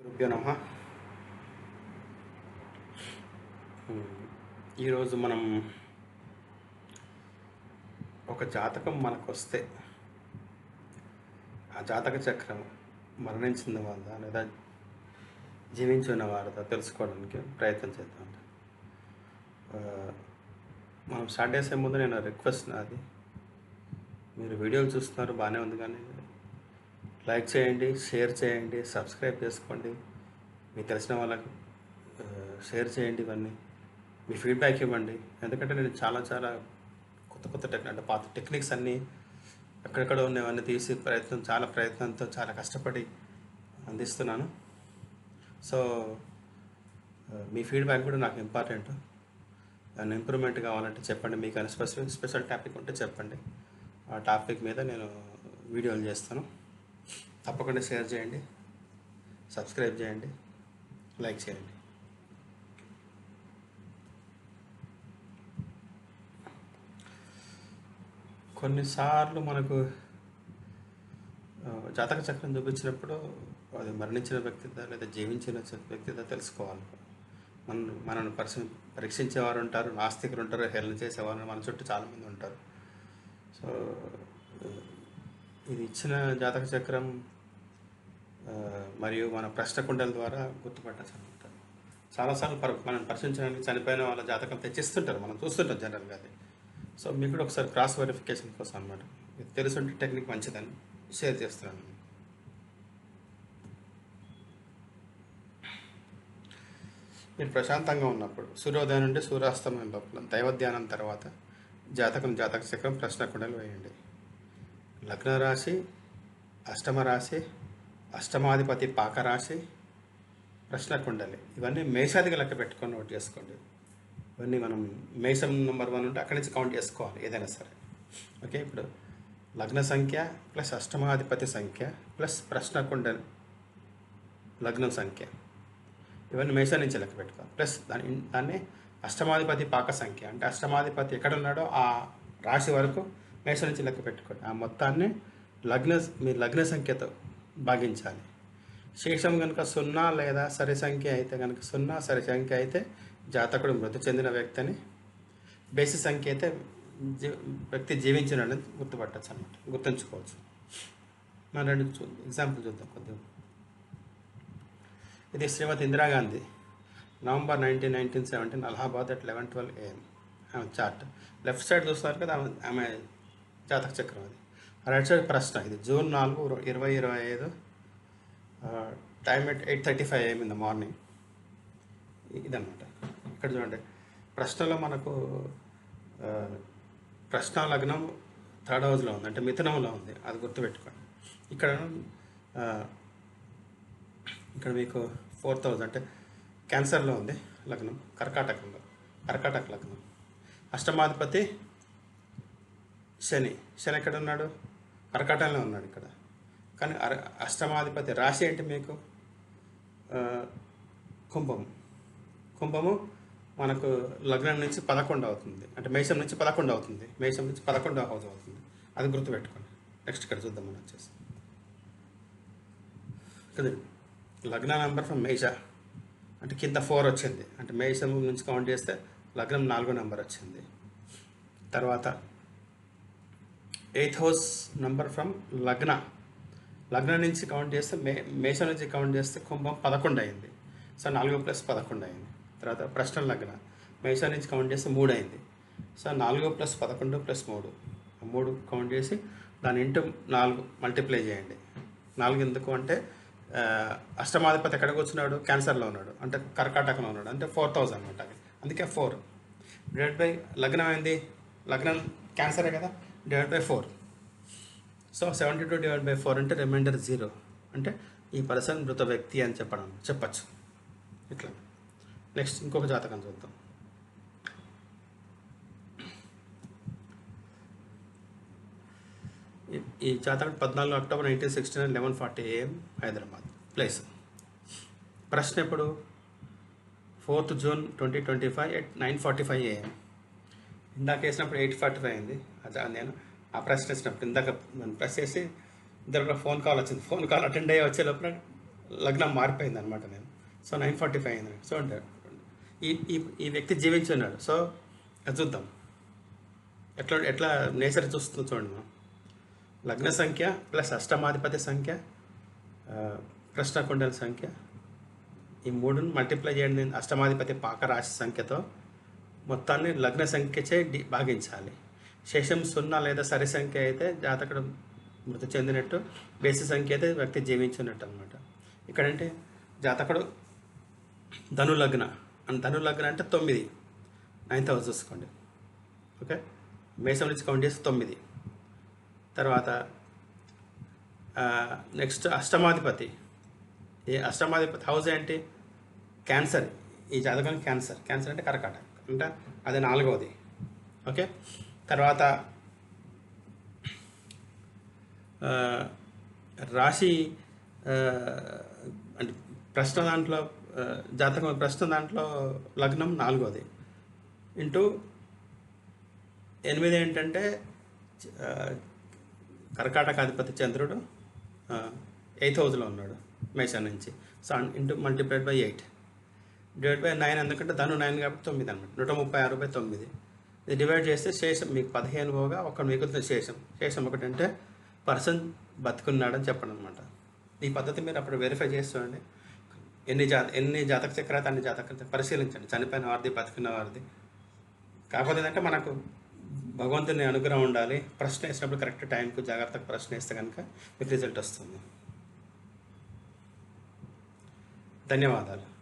గురుభ్యో నమ. ఈరోజు మనం ఒక జాతకం మనకు వస్తే ఆ జాతక చక్రం మరణించిన వారిదా లేదా జీవించి ఉన్న వారిదా తెలుసుకోవడానికి ప్రయత్నం చేద్దాం మనం స్టార్ట్ చేసే ముందు నేను రిక్వెస్ట్ నాది. మీరు వీడియోలు చూస్తున్నారు బాగానే ఉంది కానీ లైక్ చేయండి షేర్ చేయండి సబ్స్క్రైబ్ చేసుకోండి. మీకు తెలిసిన వాళ్ళకి షేర్ చేయండి ఇవన్నీ. మీ ఫీడ్బ్యాక్ ఇవ్వండి. ఎందుకంటే నేను చాలా చాలా కొత్త కొత్త టెక్నిక్ అంటే పాత టెక్నిక్స్ అన్నీ ఎక్కడెక్కడ ఉన్నవన్నీ తీసి ప్రయత్నం చాలా ప్రయత్నంతో చాలా కష్టపడి అందిస్తున్నాను. సో మీ ఫీడ్బ్యాక్ కూడా నాకు ఇంపార్టెంట్. దాన్ని ఇంప్రూవ్మెంట్ కావాలంటే చెప్పండి. మీకు స్పెసిఫిక్ స్పెషల్ టాపిక్ ఉంటే చెప్పండి. ఆ టాపిక్ మీద నేను వీడియోలు చేస్తాను. తప్పకుండా షేర్ చేయండి. సబ్స్క్రైబ్ చేయండి. లైక్ చేయండి. కొన్నిసార్లు మనకు జాతక చక్రం చూపించినప్పుడు అది మరణించిన వ్యక్తిదా లేదా జీవించిన వ్యక్తిదా తెలుసుకోవాలి. మన మనల్ని పరిశీ పరీక్షించేవారు ఉంటారు నాస్తికులు ఉంటారు హేళన చేసేవారు మన చుట్టూ చాలామంది ఉంటారు. సో ఇది ఇచ్చిన జాతక చక్రం మరియు మన ప్రశ్న కుండల ద్వారా గుర్తుపట్టచ్చు చాలాసార్లు మనం పరిశీలించడానికి చనిపోయిన వాళ్ళ జాతకం తెచ్చిస్తుంటారు మనం చూస్తుంటాం జనరల్గా అది. సో మీకు కూడా ఒకసారి క్రాస్ వెరిఫికేషన్ కోసం అనమాట మీకు తెలుసుంటే టెక్నిక్ మంచిదని షేర్ చేస్తున్నాను మీరు ప్రశాంతంగా ఉన్నప్పుడు సూర్యోదయం నుండి సూర్యాస్తమయం లోపల దైవ ధ్యానం తర్వాత జాతకం జాతక చక్రం ప్రశ్న కుండలు వేయండి. లగ్న రాశి అష్టమ రాశి అష్టమాధిపతి పాక రాశి ప్రశ్న కుండలి ఇవన్నీ మేషాదిగా లెక్క పెట్టుకొని నోట్ చేసుకోండి. ఇవన్నీ మనం మేషం నెంబర్ వన్ ఉంటే అక్కడి నుంచి కౌంట్ చేసుకోవాలి ఏదైనా సరే. ఓకే ఇప్పుడు లగ్న సంఖ్య ప్లస్ అష్టమాధిపతి సంఖ్య ప్లస్ ప్రశ్న కుండలి లగ్నం సంఖ్య. ఇవన్నీ మేషం నుంచి లెక్క పెట్టుకోవాలి. ప్లస్ దాని దాన్ని అష్టమాధిపతి పాక సంఖ్య. అంటే అష్టమాధిపతి ఎక్కడ ఉన్నాడో ఆ రాశి వరకు మేషం నుంచి లెక్క పెట్టుకోండి. ఆ మొత్తాన్ని లగ్న మీ లగ్న సంఖ్యతో భాగించాలి. శేషం కనుక సున్నా లేదా సరి సంఖ్య అయితే కనుక సున్నా సరి సంఖ్య అయితే జాతకుడు మృతి చెందిన వ్యక్తి అని బేసి సంఖ్య అయితే జీ వ్యక్తి జీవించిన గుర్తుపట్టచ్చు అనమాట గుర్తుంచుకోవచ్చు. మన రెండు చూ ఎగ్జాంపుల్ చూద్దాం కొద్దిగా. ఇది Shrimati Indira Gandhi November nineteen nineteen seventeen Allahabad at eleven twelve AM. ఆమె చార్ట్. లెఫ్ట్ సైడ్ చూస్తారు కదా ఆమె ఆమె జాతక చక్రం అది. రైట్ సైడ్ ప్రశ్న. ఇది జూన్ నాలుగు ఇరవై ఇరవై ఐదు time at eight thirty five AM in the morning. ఇదన్నమాట. ఇక్కడ చూడండి. ప్రశ్నలో మనకు ప్రశ్న లగ్నం థర్డ్ హౌస్లో ఉంది. అంటే మిథునంలో ఉంది. అది గుర్తుపెట్టుకోండి. ఇక్కడ ఇక్కడ మీకు ఫోర్త్ థౌజండ్ అంటే క్యాన్సర్లో ఉంది లగ్నం కర్కాటకంలో. కర్కాటక లగ్నం. అష్టమాధిపతి శని. శని ఎక్కడ ఉన్నాడు ఉన్నాడు ఇక్కడ. కానీ అర అష్టమాధిపతి రాశి ఏంటి మీకు? కుంభం కుంభము. మనకు లగ్నం నుంచి పదకొండు అవుతుంది. అంటే మేషం నుంచి పదకొండు అవుతుంది. మేషం నుంచి పదకొండు హౌస్ అవుతుంది. అది గుర్తుపెట్టుకోండి. నెక్స్ట్ ఇక్కడ చూద్దాం మనం వచ్చేసి. కదండి? లగ్న నెంబర్ ఫ్రమ్ మేష. అంటే కింద ఫోర్ వచ్చింది. అంటే మేషం నుంచి కౌంట్ చేస్తే లగ్నం నాలుగో నెంబర్ వచ్చింది. తర్వాత ఎయిత్ హౌస్ నంబర్ ఫ్రమ్ లగ్న. లగ్న నుంచి కౌంట్ చేస్తే మే మేషం నుంచి కౌంట్ చేస్తే కుంభం పదకొండు అయింది. సో నాలుగు ప్లస్ పదకొండు అయింది. తర్వాత ప్రశ్న లగ్న. మేషం నుంచి కౌంట్ చేస్తే మూడు అయింది. సో నాలుగు ప్లస్ పదకొండు ప్లస్ మూడు. మూడు కౌంట్ చేసి దాని ఇంటూ నాలుగు మల్టిప్లై చేయండి. నాలుగు ఎందుకు అంటే అష్టమాధిపతి ఎక్కడ కూర్చున్నాడు? క్యాన్సర్లో ఉన్నాడు. అంటే కర్కాటకంలో ఉన్నాడు. అంటే ఫోర్ థౌజండ్ అనమాట అది. అందుకే ఫోర్. డివైడ్ బై లగ్నం అయింది లగ్నం క్యాన్సరే కదా? Divide by four so seventy two divide by four అంటే రిమైండర్ జీరో అంటే ఈ పర్సన్ మృత వ్యక్తి అని చెప్పడం చెప్పచ్చు. ఇట్లా. నెక్స్ట్ ఇంకొక జాతకం చూద్దాం. ఈ- ఈ జాతకం పద్నాలుగు October nineteen sixty nine eleven forty AM Hyderabad. Place ప్రశ్న ఎప్పుడు? Fourth June twenty twenty five at nine forty five AM ఇందాక వేసినప్పుడు ఎయిట్ ఫార్టీ ఫైవ్ అయింది. అది నేను ఆ ప్రెస్ వేసినప్పుడు ఇందాక నేను ప్రెస్ చేసి ఇద్దరు ఫోన్ కాల్ వచ్చింది. ఫోన్ కాల్ అటెండ్ అయ్యి వచ్చే లోపల లగ్నం మారిపోయింది అనమాట నేను. సో నైన్ ఫార్టీ ఫైవ్ అయింది. సో ఈ ఈ ఈ వ్యక్తి జీవించి ఉన్నాడు. సో అది చూద్దాం. ఎట్లా ఎట్లా నేచర్ చూస్తుంది చూడండి మనం. లగ్న సంఖ్య ప్లస్ అష్టమాధిపతి సంఖ్య ప్రశ్నకుండల సంఖ్య. ఈ మూడును మల్టిప్లై చేయండి. అష్టమాధిపతి పాకరాశి సంఖ్యతో మొత్తాన్ని లగ్న సంఖ్యచే డి భాగించాలి. శేషం సున్నా లేదా సరి సంఖ్య అయితే జాతకుడు మృతి చెందినట్టు బేసి సంఖ్య అయితే వ్యక్తి జీవించినట్టు అనమాట ఇక్కడంటే జాతకుడు ధనులగ్న. అండ్ ధనులగ్న అంటే తొమ్మిది. నైన్త్ హౌస్ చూసుకోండి. ఓకే? మేషం నుంచి కౌంట్ చేసి తొమ్మిది. తర్వాత నెక్స్ట్ అష్టమాధిపతి. ఈ అష్టమాధిపతి హౌస్ ఏంటి? క్యాన్సర్. ఈ జాతకం క్యాన్సర్. క్యాన్సర్ అంటే కర్కాటక అంటే అది నాలుగవది. ఓకే? తర్వాత రాశి అంటే ప్రశ్న దాంట్లో జాతకం ప్రశ్న దాంట్లో లగ్నం నాలుగోది ఇంటూ ఎనిమిది ఏంటంటే కర్కాటకాధిపతి అధిపతి చంద్రుడు ఎయిత్ హౌస్లో ఉన్నాడు మేషా నుంచి. So into multiplied by eight. Divide by nine ఎందుకంటే ధను నైన్ కాబట్టి తొమ్మిది అనమాట నూట ముప్పై ఆరు బై తొమ్మిది. ఇది డివైడ్ చేస్తే శేషం మీకు పదిహేను పోగా ఒక మిగులుతుంది శేషం. శేషం ఒకటంటే పర్సన్ బతుకున్నాడని చెప్పడం అనమాట ఈ పద్ధతి మీరు అప్పుడు వెరిఫై చేస్తుండండి ఎన్ని జాత ఎన్ని జాతక చక్రాలు అన్ని జాతక పరిశీలించండి. చనిపోయిన వారిది బతుకున్న వారిది. కాకపోతే ఏంటంటే మనకు భగవంతుని అనుగ్రహం ఉండాలి. ప్రశ్న వేసినప్పుడు కరెక్ట్ టైంకు జాగ్రత్తగా ప్రశ్న వేస్తే కనుక మీకు రిజల్ట్ వస్తుంది. ధన్యవాదాలు.